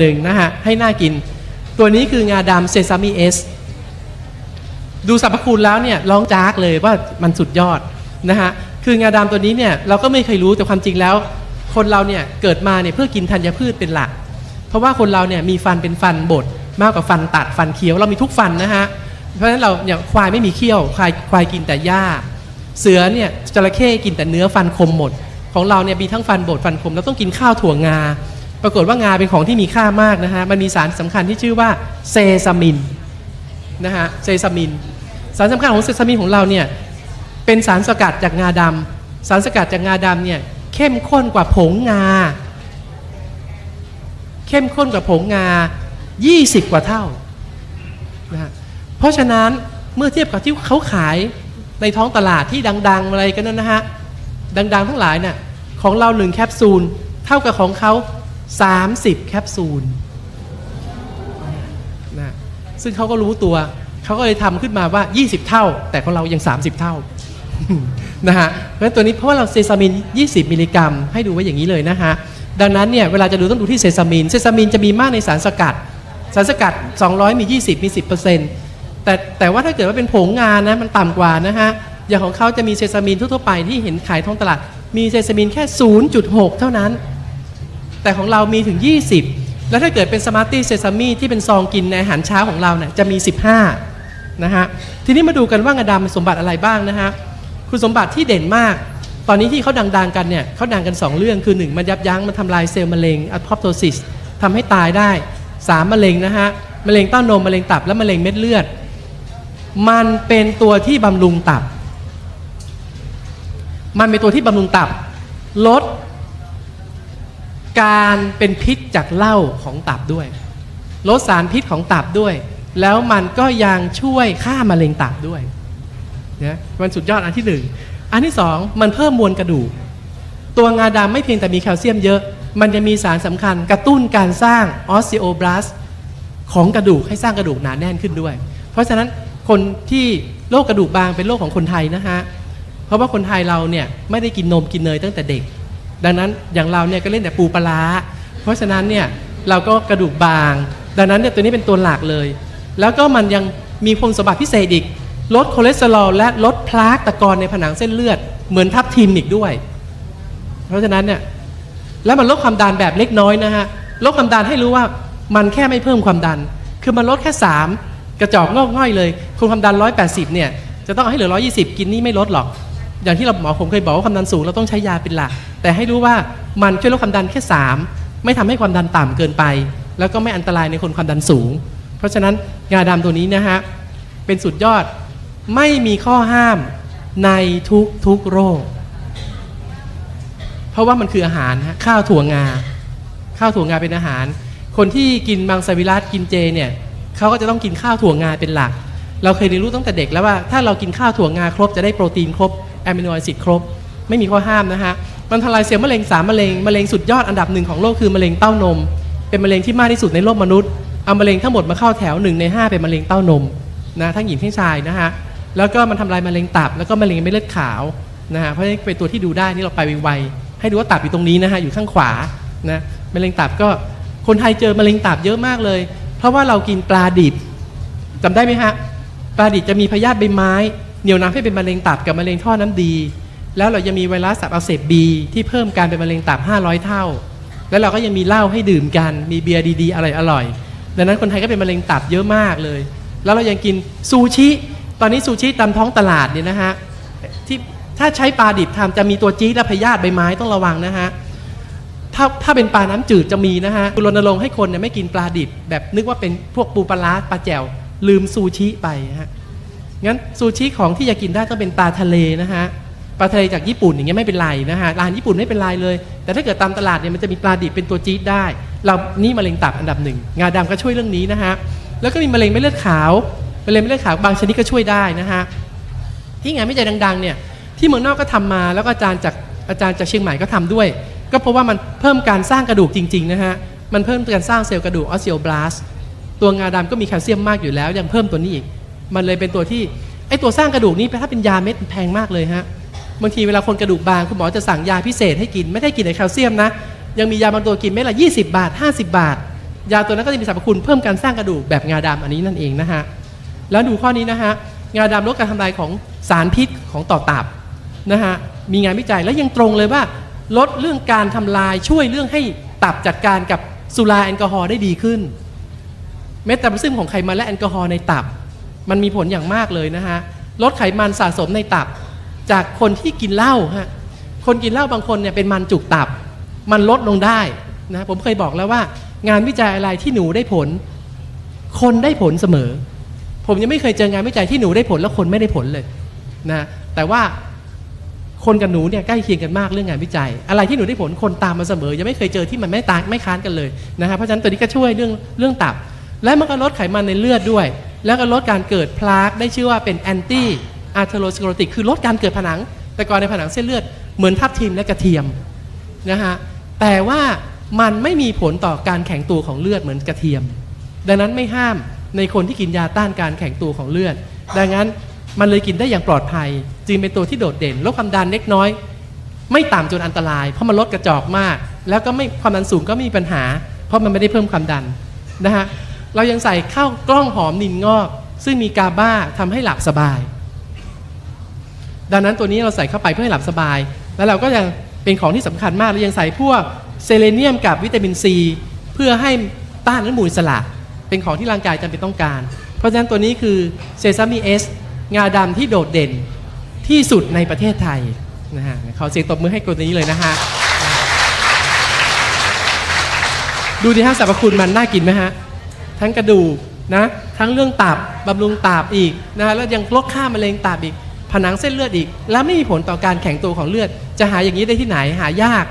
หนึ่งนะฮะ ให้น่ากิน ตัวนี้คืองาดำเซซามิเอสดูสรรพคุณแล้วเนี่ยร้องจากเลยว่ามันสุดยอดนะฮะ คืองาดำตัวนี้เนี่ยเราก็ไม่เคยรู้แต่ความจริงแล้ว คนเราเนี่ยเกิดมาเนี่ยเพื่อกินธัญพืชเป็นหลัก เพราะว่าคนเราเนี่ยมีฟันเป็นฟันบดมากกว่าฟันตัดฟันเคี้ยวเรามีทุกฟันนะฮะ เพราะฉะนั้นเราเนี่ยควายไม่มีเขี้ยวควายควายกินแต่หญ้า เสือเนี่ยจระเข้กินแต่เนื้อฟันคมหมด ของเราเนี่ยมีทั้งฟันบดฟันคมเราต้องกินข้าวถั่วงา ปรากฏว่างาเป็นของที่มีค่ามากนะฮะ มันมีสารสำคัญที่ชื่อว่าเซซามินนะฮะ เซซามิน สารสำคัญของเซซามินของเราเนี่ยเป็นสารสกัดจากงาดำสารสกัดจากงาดำเนี่ยเข้มข้นกว่าผงงา เข้มข้นกว่าผงงา 20 กว่าเท่านะฮะ เพราะฉะนั้นเมื่อเทียบกับที่เขาขายในท้องตลาดที่ดัง ๆ อะไรกันนั่นนะฮะ ดัง ๆ ทั้งหลายเนี่ยของเราหนึ่งแคปซูล เท่ากับของเขา 30 แคปซูลนะซึ่งเขาก็รู้ตัวเขาก็เลยทำขึ้นมาว่า 20 เท่า แต่ของเรายัง 30 เท่านะฮะเพราะฉะนั้นตัวนี้เพราะว่าเราเซซามิน 20 มิลลิกรัม ให้ดูไว้อย่างนี้เลยนะฮะดังนั้นเนี่ยเวลาจะดูต้องดูที่เซซามิน เซซามินจะมีมากในสารสกัด สารสกัด 200 มี 20 มี 10%แต่แต่ว่าถ้าเกิดว่าเป็นผงงานนะมันต่ำกว่านะฮะอย่างของเขาจะมีเซซามินทั่วๆไปที่เห็นขายท้องตลาดมีเซซามินแค่ 0.6 เท่านั้น แต่ของเรามีถึง 20 แล้วถ้าเกิดเป็นสมาร์ตี้เซซามีที่เป็นซองกินในอาหารเช้าของเราเนี่ยจะมี 15นะฮะทีนี้มาดูกันว่างาดำมีสมบัติอะไรบ้างนะฮะคุณสมบัติที่เด่นมาก ตอนนี้ที่เขาดังๆกันเนี่ยเขาดังกัน 2 เรื่องคือ 1 มันยับยั้งมันทำลายเซลล์มะเร็งอะพอปโตซิสทำให้ตายได้ 3 มะเร็งนะฮะมะเร็งเต้านมมะเร็งตับและมะเร็งเม็ดเลือด มันเป็นตัวที่บำรุงตับ มันเป็นตัวที่บำรุงตับ ลด การเป็นพิษจากเหล้าของตับด้วย ลดสารพิษของตับด้วย แล้วมันก็ยังช่วยฆ่ามะเร็งตับด้วยนะมันสุดยอดอันที่หนึ่งอันที่สองมันเพิ่มมวลกระดูก ตัวงาดำไม่เพียงแต่มีแคลเซียมเยอะ มันจะมีสารสำคัญกระตุ้นการสร้างออส e โอบลาสของกระดูกให้สร้างกระดูกหนาแน่นขึ้นด้วย เพราะฉะนั้นคนที่โรคกระดูกบางเป็นโรคของคนไทยนะฮะ เพราะว่าคนไทยเราเนี่ยไม่ได้กินนมกินเนยตั้งแต่เด็ก ดังนั้นอย่างเราเนี่ยก็เล่นแต่ปูปลา เพราะฉะนั้นเนี่ยเราก็กระดูกบาง ดังนั้นเนี่ยตัวนี้เป็นตัวหลักเลย แล้วก็มันยังมีคุณสมบัติพิเศษอีก ลดคอเลสเตอรอลและลดพลาสตะกอนในผนังเส้นเลือด เหมือนทับทิมอีกด้วย เพราะฉะนั้นเนี่ยแล้วมันลดความดันแบบเล็กน้อยนะฮะลดความดันให้รู้ว่ามันแค่ไม่เพิ่มความดัน คือมันลดแค่ 3 กระจอกงอกง่อยเลยคนความดัน 180เนี่ยจะต้องให้เหลือ 120 กินนี่ไม่ลดหรอก อย่างที่เราหมอผมเคยบอกว่าความดันสูงเราต้องใช้ยาเป็นหลัก แต่ให้รู้ว่ามันช่วยลดความดันแค่ 3 ไม่ทำให้ความดันต่ำเกินไป แล้วก็ไม่อันตรายในคนความดันสูง เพราะฉะนั้นงาดำตัวนี้นะฮะเป็นสุดยอดไม่มีข้อห้ามในทุกทุกโรค เพราะว่ามันคืออาหารฮะข้าวถั่วงา ข้าวถั่วงาเป็นอาหาร คนที่กินมังสวิรัตกินเจเนี่ยเขาก็จะต้องกินข้าวถั่วงาเป็นหลัก เราเคยเรียนรู้ตั้งแต่เด็กแล้วว่าถ้าเรากินข้าวถั่วงาครบจะได้โปรตีนครบ แอมิโนแอซิดครบ ไม่มีข้อห้ามนะฮะ มันทลายเซลล์มะเร็งสามมะเร็งมะเร็งสุดยอดอันดับหนึ่งของโลกคือมะเร็งเต้านม เป็นมะเร็งที่มากที่สุดในโลกมนุษย์เอามะเร็งทั้งหมดมาเข้าแถวหนึ่งในห้าเป็นมะเร็งเต้านมนะทั้งหญิงทั้งชายนะฮะแล้วก็มันทำลายมะเร็งตับแล้วก็มะเร็งเม็ดเลือดขาวนะฮะเพราะฉะนั้นเป็นตัวที่ดูได้นี่เราไปไวๆให้ดูว่าตับอยู่ตรงนี้นะฮะอยู่ข้างขวานะมะเร็งตับก็คนไทยเจอมะเร็งตับเยอะมากเลย เพราะว่าเรากินปลาดิบจำได้ไหมฮะปลาดิบจะมีพยาธิใบไม้ เหนี่ยวน้ำให้เป็นมะเร็งตับกับมะเร็งท่อน้ำดี แล้วเรายังมีไวรัสตับอักเสบบีที่เพิ่มการเป็นมะเร็งตับ 500 เท่า แล้วเราก็ยังมีเหล้าให้ดื่มกัน มีเบียร์ดีๆอร่อยๆดังนั้นคนไทยก็เป็นมะเร็งตับเยอะมากเลย แล้วเรายังกินซูชิ ตอนนี้ซูชิตามท้องตลาดเนี่ยนะฮะที่ถ้าใช้ปลาดิบทำจะมีตัวจี๊ดและพยาธิใบไม้ต้องระวังนะฮะถ้าถ้าเป็นปลาน้ำจืดจะมีนะฮะรณรงค์ให้คนเนี่ยไม่กินปลาดิบ แบบนึกว่าเป็นพวกปูปลาร้าปลาแจ่วลืมซูชิไปฮะ งั้นซูชิของที่จะกินได้ต้องเป็นปลาทะเลนะฮะปลาทะเลจากญี่ปุ่นอย่างเงี้ยไม่เป็นไรนะฮะร้านญี่ปุ่นไม่เป็นไรเลย แต่ถ้าเกิดตามตลาดเนี่ยมันจะมีปลาดิบเป็นตัวจี๊ดได้ เรานี่มะเร็งตับอันดับหนึ่งงาดำก็ช่วยเรื่องนี้นะฮะแล้วก็มีมะเร็งไม่เลือดขาวมะเร็งไม่เลือดขาวบางชนิดก็ช่วยได้นะฮะที่งานวิจัยดัง ๆ เนี่ยที่เมืองนอกก็ทำมาแล้วก็อาจารย์จากอาจารย์จากเชียงใหม่ก็ทำด้วย ก็เพราะว่ามันเพิ่มการสร้างกระดูกจริงๆนะฮะมันเพิ่มการสร้างเซลล์กระดูกออส e โอบลาสตัวงาดำก็มีแคลเซียมมากอยู่แล้วยังเพิ่มตัวนี้อีก มันเลยเป็นตัวที่ไอตัวสร้างกระดูกนี้ถ้าเป็นยาเม็ดแพงมากเลยฮะบางทีเวลาคนกระดูกบางคุณหมอจะสั่งยาพิเศษให้กินไม่ได้กินแต่แคลเซียมนะ ยังมียาบางตัวกินเม็ดละ20 บาท 50 บาท ยาตัวนั้นก็จะมีสรรพคุณเพิ่มการสร้างกระดูกแบบงาดำอันนี้นั่นเองนะฮะแล้วดูข้อนี้นะฮะงาดำลดการทำลายของสารพิษของต่อตับนะฮะมีงานวิจัยและยังตรงเลยว่า ลดเรื่องการทำลายช่วยเรื่องให้ตับจัดการกับสุราแอลกอฮอล์ได้ดีขึ้นเมตาบอลิซึมของไขมันและแอลกอฮอล์ในตับ มันมีผลอย่างมากเลยนะฮะลดไขมันสะสมในตับ จากคนที่กินเหล้าฮะคนกินเหล้าบางคนเนี่ยเป็นมันจุกตับ มันลดลงได้นะผมเคยบอกแล้วว่า งานวิจัยอะไรที่หนูได้ผล คนได้ผลเสมอ ผมยังไม่เคยเจองานวิจัยที่หนูได้ผลแล้วคนไม่ได้ผลเลยนะแต่ว่าคนกับหนูเนี่ยใกล้เคียงกันมากเรื่องงานวิจัย อะไรที่หนูได้ผลคนตามมาเสมอ ยังไม่เคยเจอที่มันไม่ตายไม่ค้านกันเลยนะฮะเพราะฉะนั้นตัวนี้ก็ช่วยเรื่องเรื่องตับ และมันก็ลดไขมันในเลือดด้วย แล้วก็ลดการเกิดพลาร์กได้ชื่อว่าเป็นแอนตี้อาร์เทโรสครติกคือลดการเกิดผนัง แต่ก่อนในผนังเส้นเลือดเหมือนทับทิมและกระเทียมนะฮะแต่ว่ามันไม่มีผลต่อการแข็งตัวของเลือดเหมือนกระเทียม ดังนั้นไม่ห้ามในคนที่กินยาต้านการแข็งตัวของเลือด ดังนั้นมันเลยกินได้อย่างปลอดภัย จึงเป็นตัวที่โดดเด่นลดความดันเล็กน้อย ไม่ต่ำจนอันตราย เพราะมันลดกระจอกมาก แล้วก็ไม่ความดันสูงก็ไม่มีปัญหา เพราะมันไม่ได้เพิ่มความดันนะฮะ เรายังใส่ข้าวกล้องหอมนินงอก ซึ่งมีกาบ้าทำให้หลับสบาย ดังนั้นตัวนี้เราใส่เข้าไปเพื่อให้หลับสบาย แล้วเราก็ยังเป็นของที่สำคัญมากเรายังใส่พวกเซเลเนียมกับวิตามินซี เพื่อให้ต้านอนุมูลอิสระเป็นของที่ร่างกายจำเป็นต้องการ เพราะฉะนั้นตัวนี้คือเซซามิเอสงาดำที่โดดเด่นที่สุดในประเทศไทยนะฮะขอเสียงตบมือให้ตัวนี้เลยนะฮะ ดูดิฮะสรรพคุณมันน่ากินไหมฮะ ทั้งกระดูกนะทั้งเรื่องตับบำรุงตับอีกนะแล้วยังลดค่ามะเร็งตับอีก ผนังเส้นเลือดอีก แล้วไม่มีผลต่อการแข็งตัวของเลือด จะหาอย่างนี้ได้ที่ไหนหายาก